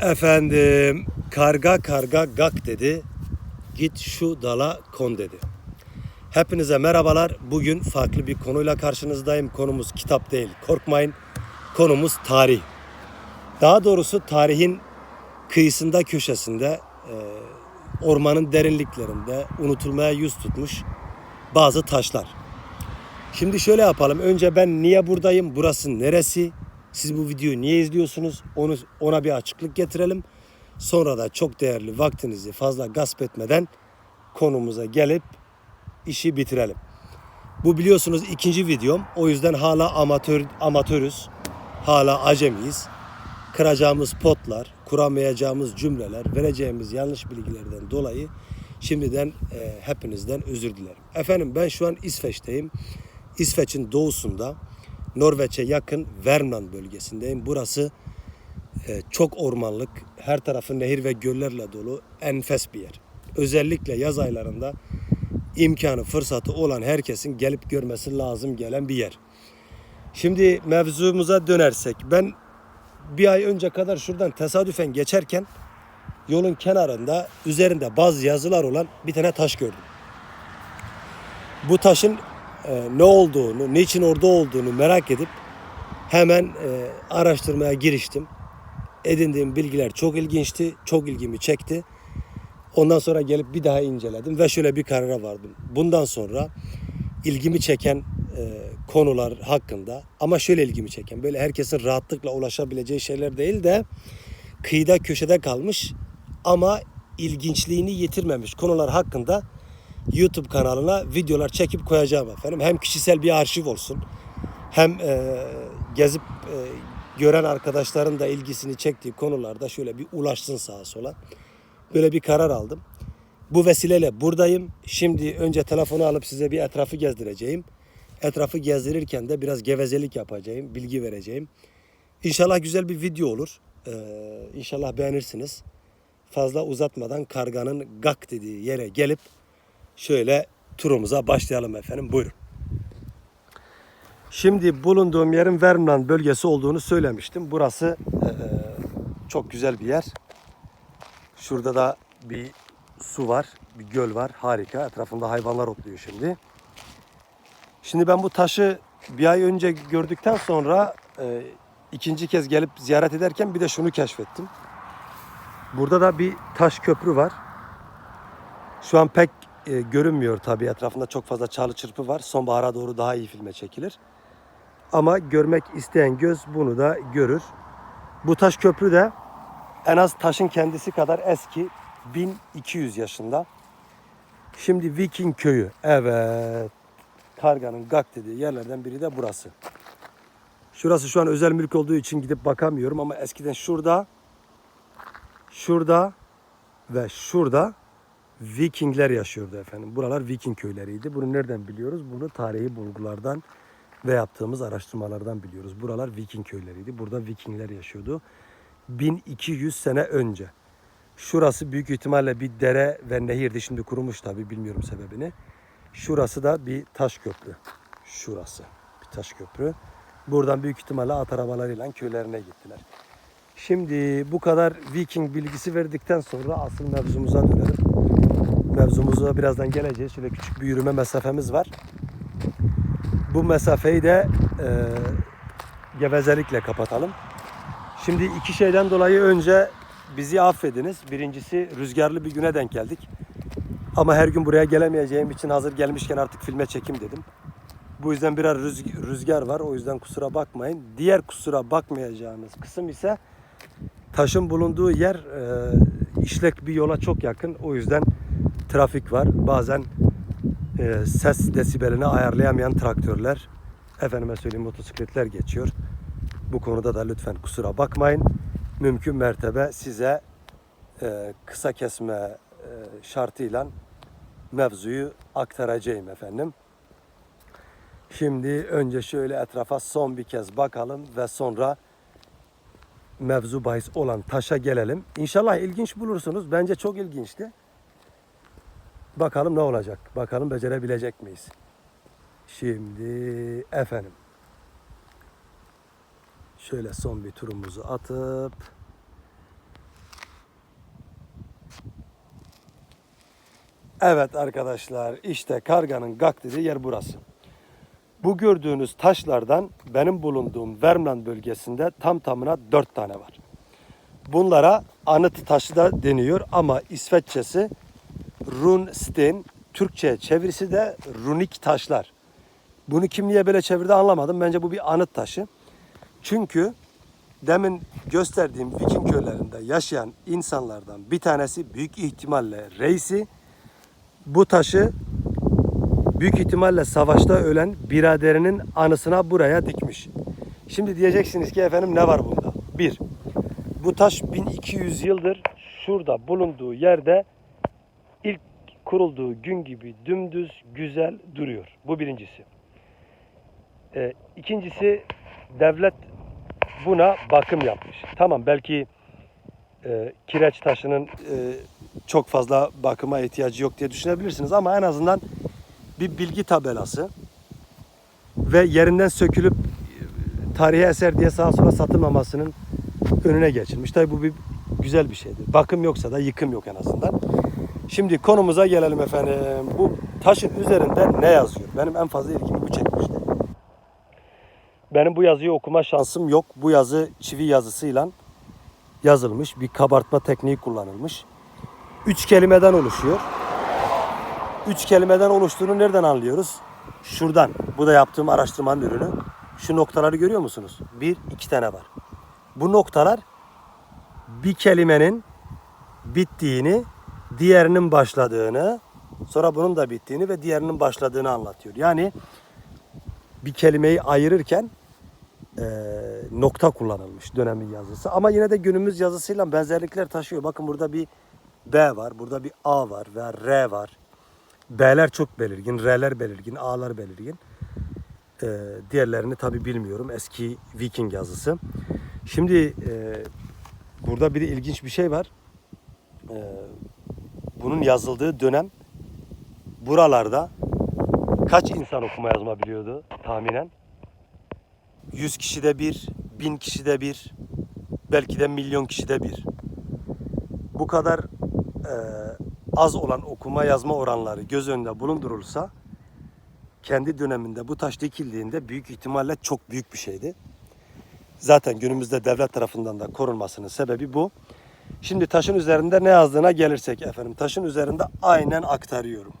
Efendim karga karga gak dedi. Git şu dala kon dedi. Hepinize merhabalar. Bugün farklı bir konuyla karşınızdayım. Konumuz kitap değil. Korkmayın. Konumuz tarih. Daha doğrusu tarihin kıyısında köşesinde e, ormanın derinliklerinde unutulmaya yüz tutmuş bazı taşlar. Şimdi şöyle yapalım. Önce ben niye buradayım? Burası neresi? Siz bu videoyu niye izliyorsunuz? Onu ona bir açıklık getirelim. Sonra da çok değerli vaktinizi fazla gasp etmeden konumuza gelip işi bitirelim. Bu biliyorsunuz ikinci videom. O yüzden hala amatör amatörüz. Hala acemiyiz. Kıracağımız potlar, kuramayacağımız cümleler, vereceğimiz yanlış bilgilerden dolayı şimdiden e, hepinizden özür dilerim. Efendim ben şu an İsveç'teyim. İsveç'in doğusunda Norveç'e yakın Värmland bölgesindeyim. Burası e, çok ormanlık, her tarafı nehir ve göllerle dolu enfes bir yer. Özellikle yaz aylarında imkanı, fırsatı olan herkesin gelip görmesi lazım gelen bir yer. Şimdi mevzumuza dönersek ben bir ay önce kadar şuradan tesadüfen geçerken yolun kenarında üzerinde bazı yazılar olan bir tane taş gördüm. Bu taşın e, ne olduğunu, niçin orada olduğunu merak edip hemen e, araştırmaya giriştim. Edindiğim bilgiler çok ilginçti, çok ilgimi çekti. Ondan sonra gelip bir daha inceledim ve şöyle bir karara vardım. Bundan sonra ilgimi çeken e, konular hakkında ama şöyle ilgimi çeken böyle herkesin rahatlıkla ulaşabileceği şeyler değil de kıyıda köşede kalmış ama ilginçliğini yitirmemiş konular hakkında YouTube kanalına videolar çekip koyacağım efendim. Hem kişisel bir arşiv olsun hem e, gezip e, gören arkadaşların da ilgisini çektiği konularda şöyle bir ulaşsın sağa sola. Böyle bir karar aldım. Bu vesileyle buradayım. Şimdi önce telefonu alıp size bir etrafı gezdireceğim. Etrafı gezdirirken de biraz gevezelik yapacağım, bilgi vereceğim. İnşallah güzel bir video olur. Ee, inşallah beğenirsiniz. Fazla uzatmadan karganın gak dediği yere gelip şöyle turumuza başlayalım efendim. Buyurun. Şimdi bulunduğum yerin Värmland bölgesi olduğunu söylemiştim. Burası eee, çok güzel bir yer. Şurada da bir su var, bir göl var. Harika. Etrafında hayvanlar otluyor şimdi. Şimdi ben bu taşı bir ay önce gördükten sonra e, ikinci kez gelip ziyaret ederken bir de şunu keşfettim. Burada da bir taş köprü var. Şu an pek e, görünmüyor tabii. Etrafında çok fazla çalı çırpı var. Sonbahara doğru daha iyi filme çekilir. Ama görmek isteyen göz bunu da görür. Bu taş köprü de en az taşın kendisi kadar eski. 1200 yaşında. Şimdi Viking köyü. Evet. Karganın gak dediği yerlerden biri de burası. Şurası şu an özel mülk olduğu için gidip bakamıyorum ama eskiden şurada şurada ve şurada Vikingler yaşıyordu efendim. Buralar Viking köyleriydi. Bunu nereden biliyoruz? Bunu tarihi bulgulardan ve yaptığımız araştırmalardan biliyoruz. Buralar Viking köyleriydi. Burada Vikingler yaşıyordu. 1200 sene önce. Şurası büyük ihtimalle bir dere ve nehirdi. Şimdi kurumuş tabi bilmiyorum sebebini. Şurası da bir taş köprü. Şurası bir taş köprü. Buradan büyük ihtimalle at arabalarıyla köylerine gittiler. Şimdi bu kadar Viking bilgisi verdikten sonra asıl mevzumuza dönelim. Mevzumuza birazdan geleceğiz. Şöyle küçük bir yürüme mesafemiz var. Bu mesafeyi de e, gevezelikle kapatalım. Şimdi iki şeyden dolayı önce bizi affediniz. Birincisi rüzgarlı bir güne denk geldik. Ama her gün buraya gelemeyeceğim için hazır gelmişken artık filme çekim dedim. Bu yüzden biraz rüz- rüzgar var. O yüzden kusura bakmayın. Diğer kusura bakmayacağınız kısım ise taşın bulunduğu yer e, işlek bir yola çok yakın. O yüzden trafik var. Bazen e, ses desibelini ayarlayamayan traktörler, efendime söyleyeyim motosikletler geçiyor. Bu konuda da lütfen kusura bakmayın. Mümkün mertebe size e, kısa kesme e, şartıyla mevzuyu aktaracağım efendim. Şimdi önce şöyle etrafa son bir kez bakalım ve sonra mevzu bahis olan taşa gelelim. İnşallah ilginç bulursunuz. Bence çok ilginçti. Bakalım ne olacak? Bakalım becerebilecek miyiz? Şimdi efendim. Şöyle son bir turumuzu atıp Evet arkadaşlar işte karganın gak dediği yer burası. Bu gördüğünüz taşlardan benim bulunduğum Vermland bölgesinde tam tamına 4 tane var. Bunlara anıt taşı da deniyor ama İsveççesi runsten, Türkçe çevirisi de runik taşlar. Bunu kim niye böyle çevirdi anlamadım. Bence bu bir anıt taşı. Çünkü demin gösterdiğim Viking köylerinde yaşayan insanlardan bir tanesi büyük ihtimalle reisi bu taşı büyük ihtimalle savaşta ölen biraderinin anısına buraya dikmiş. Şimdi diyeceksiniz ki efendim ne var bunda? Bir, bu taş 1200 yıldır şurada bulunduğu yerde kurulduğu gün gibi dümdüz güzel duruyor. Bu birincisi. Ee, ikincisi devlet buna bakım yapmış. Tamam belki e, kireç taşının e, çok fazla bakıma ihtiyacı yok diye düşünebilirsiniz ama en azından bir bilgi tabelası ve yerinden sökülüp e, tarihi eser diye sağa sola satılmamasının önüne geçilmiş. Tabii bu bir güzel bir şeydir. Bakım yoksa da yıkım yok en azından. Şimdi konumuza gelelim efendim. Bu taşın üzerinde ne yazıyor? Benim en fazla ilgimi bu çekmişti. Benim bu yazıyı okuma şansım yok. Bu yazı çivi yazısıyla yazılmış. Bir kabartma tekniği kullanılmış. Üç kelimeden oluşuyor. Üç kelimeden oluştuğunu nereden anlıyoruz? Şuradan. Bu da yaptığım araştırmanın ürünü. Şu noktaları görüyor musunuz? Bir, iki tane var. Bu noktalar bir kelimenin bittiğini, diğerinin başladığını, sonra bunun da bittiğini ve diğerinin başladığını anlatıyor. Yani bir kelimeyi ayırırken eee, nokta kullanılmış dönemin yazısı. Ama yine de günümüz yazısıyla benzerlikler taşıyor. Bakın burada bir B var, burada bir A var ve R var. B'ler çok belirgin, R'ler belirgin, A'lar belirgin. Eee, diğerlerini tabi bilmiyorum. Eski Viking yazısı. Şimdi eee, burada bir ilginç bir şey var. Eee, bunun yazıldığı dönem buralarda kaç insan okuma yazma biliyordu tahminen? 100 kişide bir, 1000 kişide bir, belki de milyon kişide bir. Bu kadar eee, az olan okuma yazma oranları göz önünde bulundurulsa kendi döneminde bu taş dikildiğinde büyük ihtimalle çok büyük bir şeydi. Zaten günümüzde devlet tarafından da korunmasının sebebi bu. Şimdi taşın üzerinde ne yazdığına gelirsek efendim. Taşın üzerinde aynen aktarıyorum.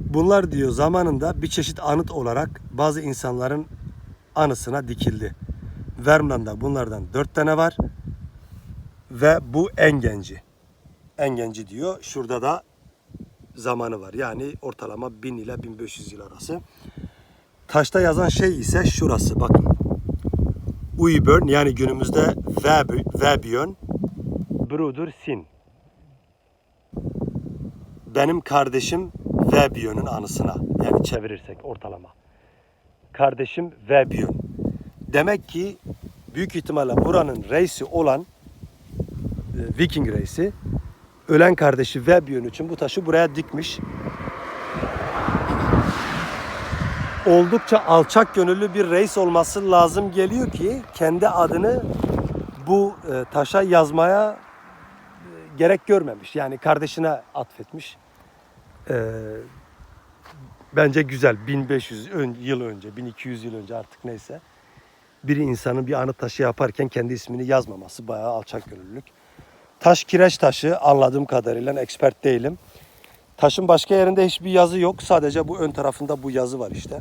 Bunlar diyor zamanında bir çeşit anıt olarak bazı insanların anısına dikildi. Vermland'da bunlardan dört tane var. Ve bu en genci. En genci diyor. Şurada da zamanı var. Yani ortalama 1000 ile 1500 yıl arası. Taşta yazan şey ise şurası. Bakın. Uyburn yani günümüzde Veb- Vebjörn Bruder Sin. Benim kardeşim Vebjörn'ün anısına. Yani çevirirsek ortalama. Kardeşim Vebjörn. Demek ki büyük ihtimalle buranın reisi olan e, Viking reisi ölen kardeşi Vebjörn için bu taşı buraya dikmiş. Oldukça alçak gönüllü bir reis olması lazım geliyor ki kendi adını bu e, taşa yazmaya gerek görmemiş. Yani kardeşine atfetmiş. E, bence güzel. 1500 ön- yıl önce, 1200 yıl önce artık neyse. Bir insanın bir anıt taşı yaparken kendi ismini yazmaması bayağı alçak gönüllülük. Taş kireç taşı anladığım kadarıyla expert değilim. Taşın başka yerinde hiçbir yazı yok. Sadece bu ön tarafında bu yazı var işte.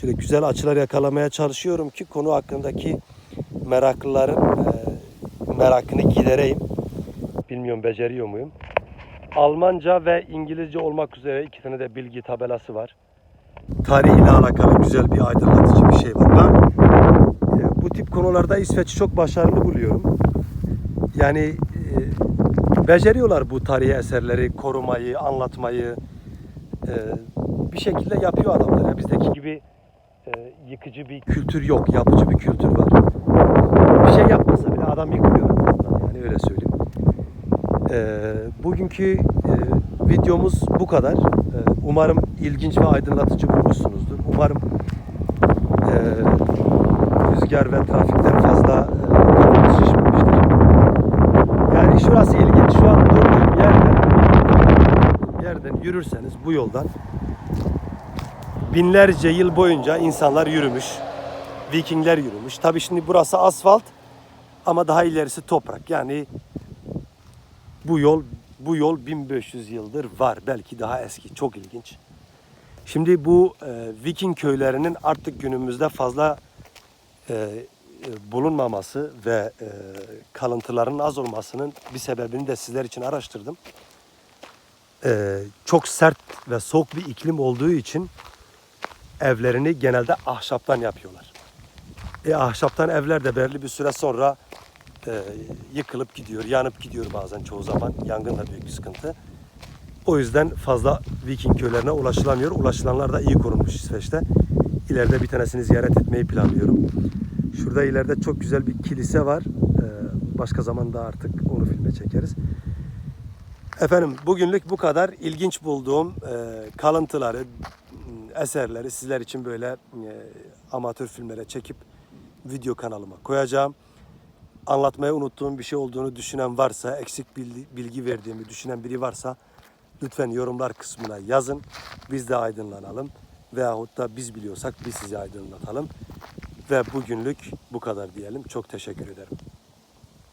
Şöyle güzel açılar yakalamaya çalışıyorum ki konu hakkındaki meraklıların e, merakını gidereyim. Bilmiyorum beceriyor muyum. Almanca ve İngilizce olmak üzere iki tane de bilgi tabelası var. Tarihiyle alakalı güzel bir aydınlatıcı bir şey var. Ben e, bu tip konularda İsveç'i çok başarılı buluyorum. Yani e, beceriyorlar bu tarihi eserleri korumayı, anlatmayı. E, bir şekilde yapıyor adamlar. Ya. Bizdeki gibi e, yıkıcı bir kültür yok, yapıcı bir kültür var. Bir şey yapmasa bile adam azından. Yani öyle söyleyeyim. E, bugünkü e, videomuz bu kadar. E, umarım ilginç ve aydınlatıcı bulmuşsunuzdur. Umarım e, rüzgar ve trafikten fazla e, şişmemiştir. Yani şurası ilginç. Şu an durduğum yerden itibaren yürürseniz bu yoldan binlerce yıl boyunca insanlar yürümüş. Vikingler yürümüş. Tabii şimdi burası asfalt ama daha ilerisi toprak. Yani bu yol bu yol 1500 yıldır var. Belki daha eski. Çok ilginç. Şimdi bu e, Viking köylerinin artık günümüzde fazla e, e, bulunmaması ve e, kalıntıların az olmasının bir sebebini de sizler için araştırdım. E, çok sert ve soğuk bir iklim olduğu için evlerini genelde ahşaptan yapıyorlar. E, ahşaptan evler de belirli bir süre sonra e, yıkılıp gidiyor, yanıp gidiyor bazen çoğu zaman. Yangın da büyük bir sıkıntı. O yüzden fazla Viking köylerine ulaşılamıyor. Ulaşılanlar da iyi korunmuş İsveç'te. İleride bir tanesini ziyaret etmeyi planlıyorum. Şurada ileride çok güzel bir kilise var. Ee, başka zamanda artık onu filme çekeriz. Efendim bugünlük bu kadar. İlginç bulduğum e, kalıntıları, eserleri sizler için böyle e, amatör filmlere çekip video kanalıma koyacağım. Anlatmayı unuttuğum bir şey olduğunu düşünen varsa, eksik bilgi, bilgi verdiğimi düşünen biri varsa lütfen yorumlar kısmına yazın. Biz de aydınlanalım. Veyahut da biz biliyorsak biz sizi aydınlatalım. Ve bugünlük bu kadar diyelim. Çok teşekkür ederim.